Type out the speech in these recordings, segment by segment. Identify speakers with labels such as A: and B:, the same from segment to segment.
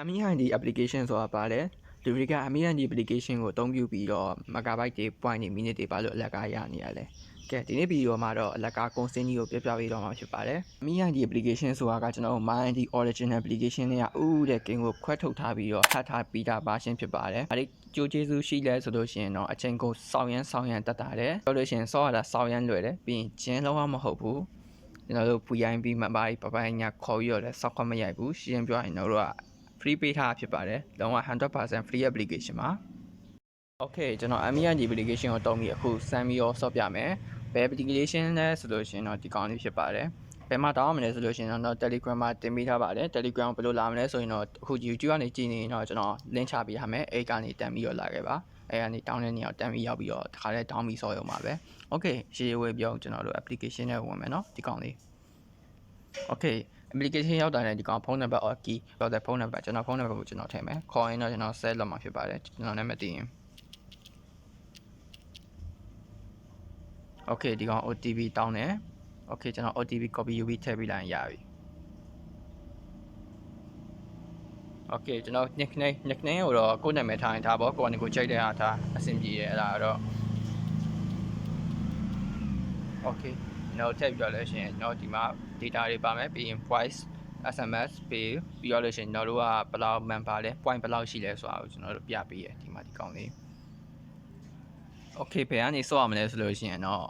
A: AmiHandy application ဆိုတာပါလေလူတွေက AmiHandy application ကိုအသုံးပြုပြီးတော့ megabyte တွေ point တွေ minute တွေဘာလို့အလကားရနေရလဲကဲဒီနေ့ဗီဒီယိုမှာတော့အလကား constant ကြီးကိုပြပြပေးတော့မှာဖြစ်ပါတယ် AmiHandy application ဆိုတာကကျွန်တော်တို့ MyHandy original application တွေကဥတဲ့ game ကိုခွဲထုတ်ထားပြီးတော့ဟတ်ထားပြီးတာ version ဖြစ်ပါတယ်အဲဒီကြိုးကျေးဇူးရှိလဲဆိုလို့ရှိရင်တော့အချိန်ကိုစောင်းရမ်းစောင်းရမ်းတက်တာတယ်ပြောလို့ရှိရင်စောရတာစောင်းရမ်းလွယ်တယ်ပြီးရင်ဂျင်းလုံးဝမဟုတ်ဘူးကျွန်တော်တို့ VIP member တွေပပိုင်းညာခေါ်ပြီးတော့လည်းစောက်ခွင့်မရိုက်ဘူးရှင်းရှင်းပြောရင်တော့တို့က free ပေးထားဖြစ်ပါတယ်လုံးဝ100% free application ပါ Okay ကျွန်တော် AmiHandy application ကိုတုံးပြီးအခုစမ်းပြီးတော့ဆော့ပြမယ်ဘယ် application လဲဆိုလို့ရှိရင်တော့ဒီကောင်လေးဖြစ်ပါတယ်ဘယ်မှာတောင်းရမလဲဆိုလို့ရှိရင်တော့ Telegram မှာတင်ပေးထားပါတယ် Telegram ဘယ်လိုလာမလဲဆိုရင်တော့အခု YouTube ကနေကြည့်နေရင်တော့ကျွန်တော် link ချပေးထားမယ်အဲ့ကနေတန်ပြီးတော့လာခဲ့ပါအဲ့ကနေတောင်းတဲ့နေရာကိုတန်ပြီးရောက်ပြီးတော့တခါတည်းတောင်းပြီးဆော့ရုံပါပဲ Okay ရှေ့ဝေးပြောကျွန်တော်တို့ application နဲ့ဝင်မယ်เนาะဒီကောင်လေး Okay application ရောက်တာနဲ့ဒီကောင်ဖုန်းနံပါတ် or key ပြောတဲ့ဖုန်းနံပါတ်ကျွန်တော်ဖုန်းနံပါတ်ကိုကျွန်တော်ထည့်မယ်ခေါ်ရင်တော့ကျွန်တော် set လုပ်မှာဖြစ်ပါတယ်ကျွန်တော်လည်းမသိရင် Okay ဒီကောင် OTP တောင်းတယ် Okay ကျွန်တော် OTP copy ယူပြီးထည့်ပေးလိုက်ရင်ရပြီ Okay ကျွန်တော် nickname nickname ကိုတော့ကိုယ့်နာမည်ထားရင်ထားပေါ့ကိုယ်ကနေကိုယ်ချိန်တဲ့အားထားအဆင်ပြေတယ်အဲ့ဒါတော့ Okay ကျွန်တော်ထည့်ပြီးတော့လဲရှင်ကျွန်တော်ဒီမှာ data တွေပါမယ်ပြီးရင် voice SMS ပြီးပြီးတော့လို့ရှင်ကျွန်တော်တို့ကဘယ်လောက် member လဲ point ဘယ်လောက်ရှိလဲဆိုတာကိုကျွန်တော်တို့ပြပေးရဒီမှာဒီကောင်လေး Okay ဘယ်ကနေစောရမလဲဆိုလို့ရှိရင်တော့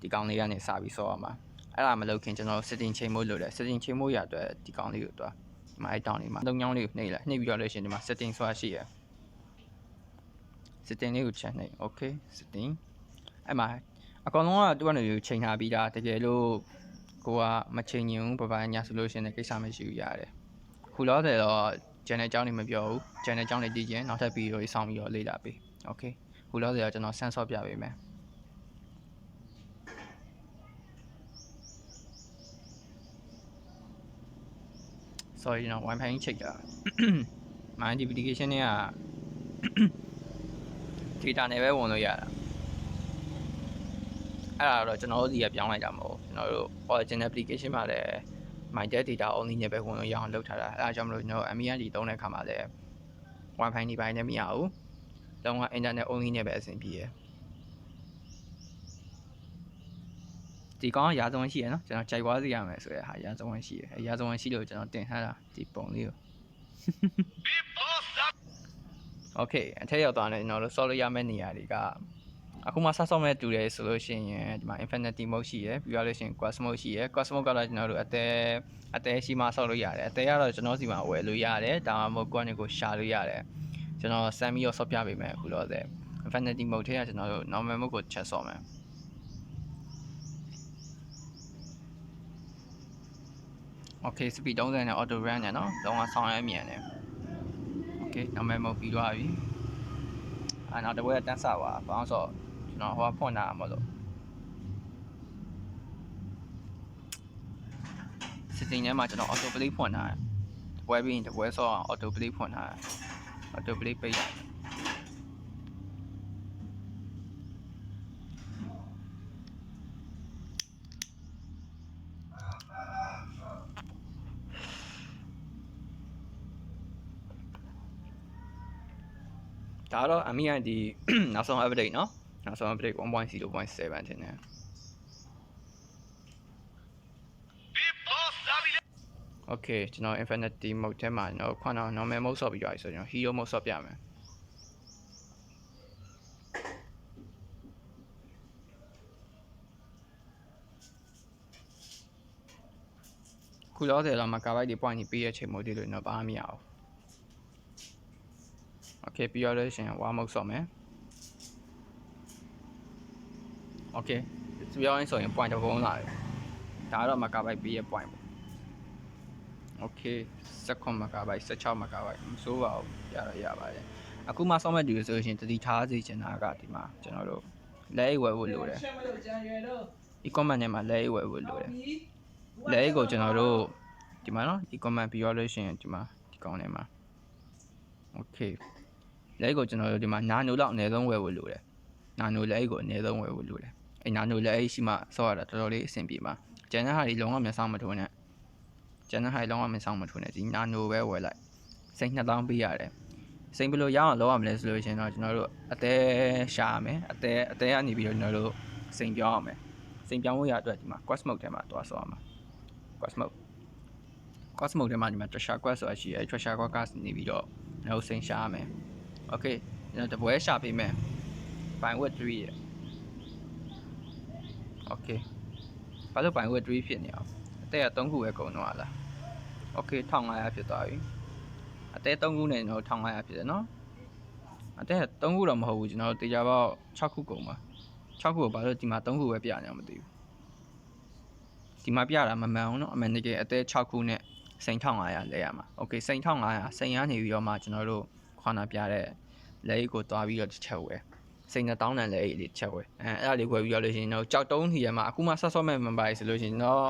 A: ဒီကောင်လေးကနေစပြီးစောရမှာအဲ့ဒါမလုပ်ခင်ကျွန်တော် setting ချိန်မို့လို့တယ် setting ချိန်မို့ရအတွက်ဒီကောင်လေးကိုတွားဒီမှာအဲ့တောင်းလေးမှာသုံးချောင်းလေးကိုနှိပ်လိုက်နှိပ်ပြီးတော့လို့ရှိရင်ဒီမှာ setting ဆိုတာရှိရ setting လေးကိုချက်နှိပ် okay setting အဲ့မှာအကောင်လုံးကသူကနေချိန်ထားပြီးသားတကယ်လို့ ကိုကမချိန်ညင်ဘူးပပညာဆိုလို့ရှိရင်ကိစ္စမရှိဘူးရတယ်ခုလောဆယ်တော့ channel အကြောင်းတွေမပြောဘူး channel အကြောင်းတွေကြည့်ရင်နောက်ထပ်ပြီးတော့စောင့်ပြီးတော့လေ့လာပေး okay ခုလောဆယ်တော့ကျွန်တော် sensor ပြပေးမယ်ဆိုရင်တော့ wifi ချိန်တာ my notification တွေက data နဲ့ပဲဝင်လို့ရတာ အဲ့ဒါတော့ကျွန်တော်တို့ဒီကပြောင်းလိုက်တာမဟုတ်ကျွန်တော်တို့ original application မှာလည်း my data only နဲ့ပဲဝင်လို့ရအောင်လုပ်ထားတာအဲ့ဒါကြောင့်မလို့ကျွန်တော် MID သုံးတဲ့အခါမှာလည်း wifi နေပိုင်းနဲ့မရဘူးလုံးဝ internet only နဲ့ပဲအဆင်ပြေရယ်ဒီကောင်ကရာဇဝင်ရှိရနော်ကျွန်တော်ကြိုက်သွားစီရမယ်ဆိုရဟာရာဇဝင်ရှိရအဲရာဇဝင်ရှိလို့ကျွန်တော်တင်ထားတာဒီပုံလေးကို Okay အထက်ရောက်သွားတယ်ကျွန်တော်တို့ဆော့လို့ရမယ့်နေရာတွေက အခုမှဆော့ဆော့မဲ့တူတယ်ဆိုလို့ရှိရင်ဒီမှာ infinity mode ရှိရယ်ပြီးရလို့ရှိရင် quad mode ရှိရယ် quad mode ကတော့ကျွန်တော်တို့အသေးအသေးရှိမှဆော့လို့ရတယ်အသေးကတော့ကျွန်တော်စီမှာဝယ်လို့ရတယ်ဒါမှမဟုတ်ကိုယ့်အနေကိုရှာလို့ရတယ်ကျွန်တော်စမ်းပြီးတော့ဆော့ပြပေးမယ်အခုတော့တဲ့ infinity mode ထဲကကျွန်တော်တို့ normal mode ကိုချက်ဆော့မယ် Okay speed 30နဲ့ auto run နဲ့နော်လုံးဝဆောင်းရမ်းမြန်တယ် Okay နာမည်မဟုတ်ပြီးသွားပြီအာနောက်တစ်ပွဲတန်းဆပါဘာလို့ဆိုတော့ ကျွန်တော်ဟိုကဖွင့်တာမလို့ setting ထဲမှာကျွန်တော် auto play ဖွင့်တာတပွဲပြီးရင်တပွဲဆောအောင် auto play ဖွင့်တာ auto play ပိတ်တာဒါတော့ AMI ဒီ နောက်ဆုံး update เนาะ နောက်ဆုံး update 1.0.7ထင်တယ် Okay ကျွန်တော် Infinity mode ထဲမှာကျွန်တော်ခုနက normal mode ဆော့ပြီးကြပြီဆိုကျွန်တော် hero mode ဆော့ပြမယ်ခုလောဆယ်တော့မှာကာဘိုက်တွေ point ကြီးပေးရဲ့ချိန်မို့ဒီလိုတော့ဘာမှမရအောင် Okay ပြီးရလို့ရှိရင် war mode ဆော့မယ် Okay ပြောရင်ဆိုရင် point တစ်ပုံးလာတယ်ဒါကတော့မှာကာဘိုက်ပေးရဲ့ point ပေါ့ Okay 16 megabyte 16 megabyte မစိုးပါဘူးရတော့ရပါတယ်အခုမှဆောင်းမဲ့တူဆိုရင်တတိထားစေချင်တာကဒီမှာကျွန်တော်တို့လဲအိတ်ဝယ်ဖို့လိုတယ်
B: ချက်မလို့ကြံရွယ်တော့
A: e-commerce နဲ့မှာလဲအိတ်ဝယ်ဖို့လိုတယ်လဲအိတ်ကိုကျွန်တော်တို့ဒီမှာနော် e-commerce ပြီးရလို့ရှိရင်ဒီမှာဒီကောင်းထဲမှာ Okay လဲအိတ်ကိုကျွန်တော်တို့ဒီမှာနာနိုလောက်အနည်းဆုံးဝယ်ဖို့လိုတယ်နာနိုလဲအိတ်ကိုအနည်းဆုံးဝယ်ဖို့လိုတယ် အဲနာနိုလဲအိတ်ရှိမှဆော့ရတာတော်တော်လေးအဆင်ပြေမှာကျန်တဲ့ဟာတွေလုံးဝမဆောင်းမထိုးနဲ့ကျန်တဲ့ဟာတွေလုံးဝမဆောင်မထိုးနဲ့ဒီနာနိုပဲဝယ်လိုက်စိန်2000ပေးရတယ်စိန်ဘယ်လိုရအောင်လုပ်ရမလဲဆိုလို့ရှိရင်တော့ကျွန်တော်တို့အသေးရှာရမယ်အသေးအသေးကနေပြီးတော့ကျွန်တော်တို့စိန်ပြောင်းရမယ်စိန်ပြောင်းဖို့ရအတွက်ဒီမှာ quest mode ထဲမှာတွားဆောရမှာ quest mode quest mode ထဲမှာဒီမှာ treasure quest ဆိုတာရှိရဲ treasure quest ကနေပြီးတော့ကျွန်တော်တို့စိန်ရှာရမယ် okay ကျွန်တော်တပွဲရှာပေးမယ် by word 3ရ okay ဘာလို့ by word 3ဖြစ်နေအောင်အသေးက3ခုပဲကုန်တော့လား okay 1500ဖြစ်သွားပြီအသေး3ခုနဲ့ကျွန်တော်1500ဖြစ်တယ်နော်အသေး3ခုတော့မဟုတ်ဘူးကျွန်တော်တေချာပေါက်6ခုကုန်ပါ6ခုကိုဘာလို့ဒီမှာ3ခုပဲပြနေအောင်မသိဘူးဒီမှာပြတာမမှန်အောင်နော်အမှန်တကယ်အသေး6ခုနဲ့စိန်1500လဲရမှာ okay စိန်1500စိန်ရနေပြီးတော့မှကျွန်တော်တို့ခွာနာပြတဲ့လက်အိတ်ကိုတွားပြီးတော့တစ်ချက်ဝယ် စိန်1000တန်လက်အိတ်လေးတစ်ချက်ဝယ်အဲအဲ့ဒါလေးဝယ်ပြီးတော့လို့ရှိရင်တော့ကြောက်တုံးထီရမှာအခုမှဆက်ဆော့မဲ့မပါဆိုလို့ရှိရင်တော့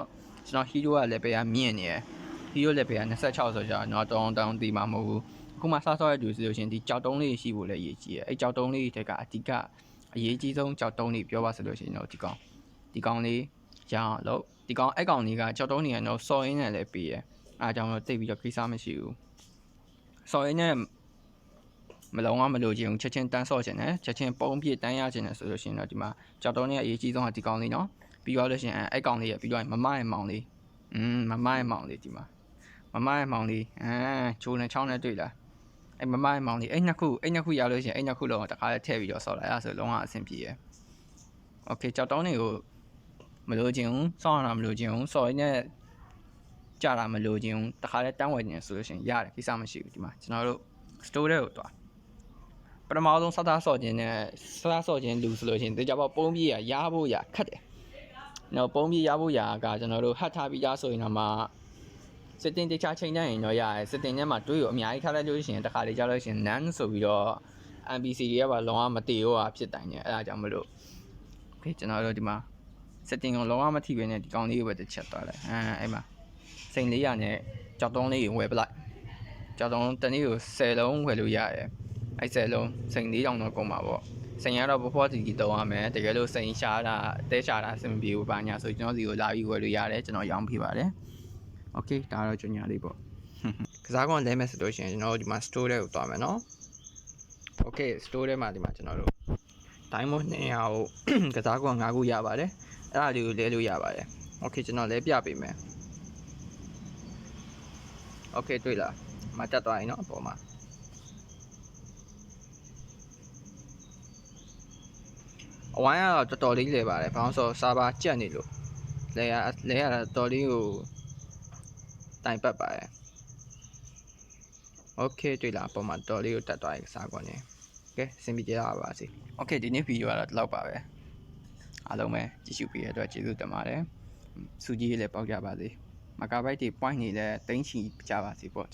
A: ကျွန်တော်ဟီးရိုးကလည်းပဲအမြင့်နေတယ်ဟီးရိုးလက်ပဲက26ဆိုကြတော့တောင်းတောင်းတီးမှာမဟုတ်ဘူးအခုမှစားဆော့ရတူဆိုလို့ရှိရင်ဒီကြောက်တုံးလေးရှိဖို့လည်းအရေးကြီးတယ်အဲ့ကြောက်တုံးလေးတွေကအဓိကအရေးကြီးဆုံးကြောက်တုံးလေးပြောပါဆိုလို့ရှိရင်တော့ဒီကောင်ဒီကောင်လေးရအောင်လို့ဒီကောင်အဲ့ကောင်လေးကကြောက်တုံးနေရတော့စော်ရင်းနဲ့လည်းပြီးရအားကြောင့်တော့တိတ်ပြီးတော့ကိစ္စမရှိဘူးစော်ရင်းနဲ့ မလုံးဝမလို့ခြင်းချက်ချင်းတန်းဆော့ခြင်းနဲ့ချက်ချင်းပုံပြည့်တန်းရခြင်းနဲ့ဆိုလို့ရှိရင်တော့ဒီမှာကြောက်တုံးလေးကအရေးကြီးဆုံးကဒီကောင်လေးနော်ပြီးတော့လို့ရှိရင်အဲ့ကောင်လေးရပြီးတော့မမရဲ့မောင်လေးอืมမမရဲ့မောင်လေးဒီမှာ မမရဲ့မောင်လေးအာချိုးနဲ့ချောင်းနဲ့တွေ့လားအဲ့မမရဲ့မောင်လေးအဲ့နှစ်ခုအဲ့နှစ်ခုရလို့ရှိရင်အဲ့နှစ်ခုလုံးတခါလေးထည့်ပြီးတော့ဆော်လိုက်အဲ့ဒါဆိုလုံးဝအဆင်ပြေရယ်โอเคကြောက်တောင်းတွေကိုမလို့ခြင်းဘူးဆောင်းရတာမလို့ခြင်းဘူးဆော်ရင်းနဲ့ကြာတာမလို့ခြင်းဘူးတခါလေးတန်းဝယ်ခြင်းဆိုလို့ရှိရင်ရတယ်ကိစ္စမရှိဘူးဒီမှာကျွန်တော်တို့ store ထဲကိုတွား ပထမဆုံးစသားဆော့ခြင်းနဲ့စသားဆော့ခြင်းလူဆိုလို့ရှိရင်တေချာပေါပုံးပြေးရရဖို့ရခက်တယ်နော်ပုံးပြေးရဖို့ရကကျွန်တော်တို့ဟတ်ထားပြီးသားဆိုရင်တော့မှစတင်တခြားချိန်တန်းရင်တော့ရတယ်စတင်ထဲမှာတွေးရအများကြီးထားလိုက်လို့ရှိရင်တခါလေကြောက်လို့ရှိရင် none ဆိုပြီးတော့ NPC တွေကပါလုံးဝမတည်ရောဖြစ်တိုင်းတယ်အဲ့ဒါကြောင့်မလို့ okay ကျွန်တော်တို့ဒီမှာစတင်ကိုလုံးဝမထိပဲနဲ့ဒီကောင်လေးကိုပဲတစ်ချက်သွားလိုက်အဲအဲ့မှာစိန်လေးရနဲ့ကြောက်တုံးလေးကိုဝယ်ပလိုက်ကြောက်တုံးတနေ့ကို10လုံးဝယ်လို့ရတယ် အဲ့10လုံးစိန်လေးတောင်တော့ကုန်ပါပေါ့စိန်ရတော့ပေါ်ပေါ်တီတီတုံးရမယ်တကယ်လို့စိန်ရှာတာတဲရှာတာအဆင်မပြေဘူးပါညာဆိုကျွန်တော်စီကိုလာပြီးဝယ်လို့ရတယ်ကျွန်တော်ရောင်းပြပါတယ် โอเคဒါတော့ကြညာလေးပေါ့ ကစားကွန်လဲမယ်ဆိုလို့ရှိရင်ကျွန်တော်တို့ဒီမှာ store ထဲကိုသွားမယ်เนาะโอเค store ထဲမှာဒီမှာကျွန်တော်တို့ diamond 200ကို ကစားကွန်5ခုရပါတယ်အဲ့ဒါလေးကိုလဲလို့ရပါတယ်โอเคကျွန်တော်လဲပြပေးမယ်โอเคတွေ့လားမတက်သွားရင်เนาะအပေါ်မှာ အဝိုင်းကတော့တော်တော်လေးလဲပါတယ်ဘာလို့ဆိုဆာဗာကြက်နေလို့လဲရလဲရတာတော်တော်လေးကို တိုင်ပတ်ပါတယ်โอเคတွေ့လားပုံမှန်တော်လေးကိုတက်သွားရင်စားကွန်နေကဲစင်ပြီးကြရပါစေโอเคဒီနေ့ဗီဒီယိုကတော့ဒီလောက်ပါပဲအားလုံးပဲကြည့်ရှုပေးရတဲ့အတွက်ကျေးဇူးတင်ပါတယ်စူကြီးလေးလည်းပေါက်ကြပါစေမကာဘိုက်တွေ point တွေလည်းတင်းချီကြပါစေပေါ့